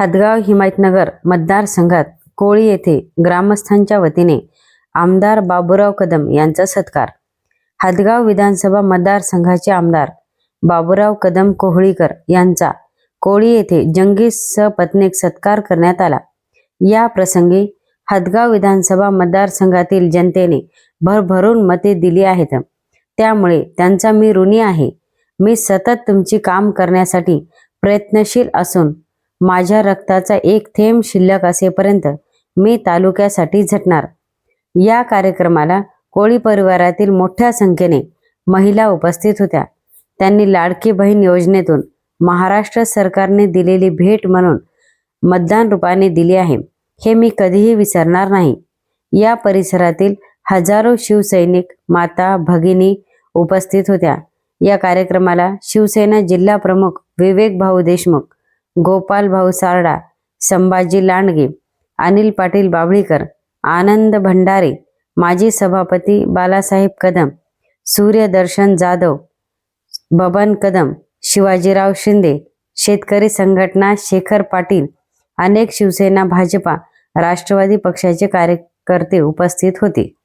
हदगाव हिमायतनगर मतदारसंघात कोळी येथे ग्रामस्थांच्या वतीने आमदार बाबूराव कदम यांचा सत्कार. हदगाव विधानसभा मतदारसंघाचे आमदार बाबूराव कदम कोहळीकर यांचा कोळी येथे जंगी सपत्नीक सत्कार करण्यात आला. या प्रसंगी हदगाव विधानसभा मतदारसंघातील जनतेने भरभरून मते दिली आहेत. त्यामुळे त्यांचा मी ऋणी आहे. मी सतत तुमची काम करण्यासाठी प्रयत्नशील असून माझ्या रक्ताचा एक थेंब शिल्लक असेपर्यंत मी तालुक्यासाठी झटणार. या कार्यक्रमाला कोळी परिवारातील मोठ्या संख्येने महिला उपस्थित होत्या. त्यांनी लाडकी बहीण योजनेतून महाराष्ट्र सरकारने दिलेली भेट म्हणून मतदान रूपाने दिली आहे. हे मी कधीही विसरणार नाही. या परिसरातील हजारो शिवसैनिक माता भगिनी उपस्थित होत्या. या कार्यक्रमाला शिवसेना जिल्हा प्रमुख विवेक भाऊ देशमुख गोपाल भाऊ सारडा संभाजी लांडगे अनिल पाटील बाबळीकर आनंद भंडारे माजी सभापती बालासाहेब कदम सूर्यदर्शन जाधव बबन कदम शिवाजीराव शिंदे शेतकरी संघटना शेखर पाटील अनेक शिवसेना भाजपा राष्ट्रवादी पक्षाचे कार्यकर्ते उपस्थित होते.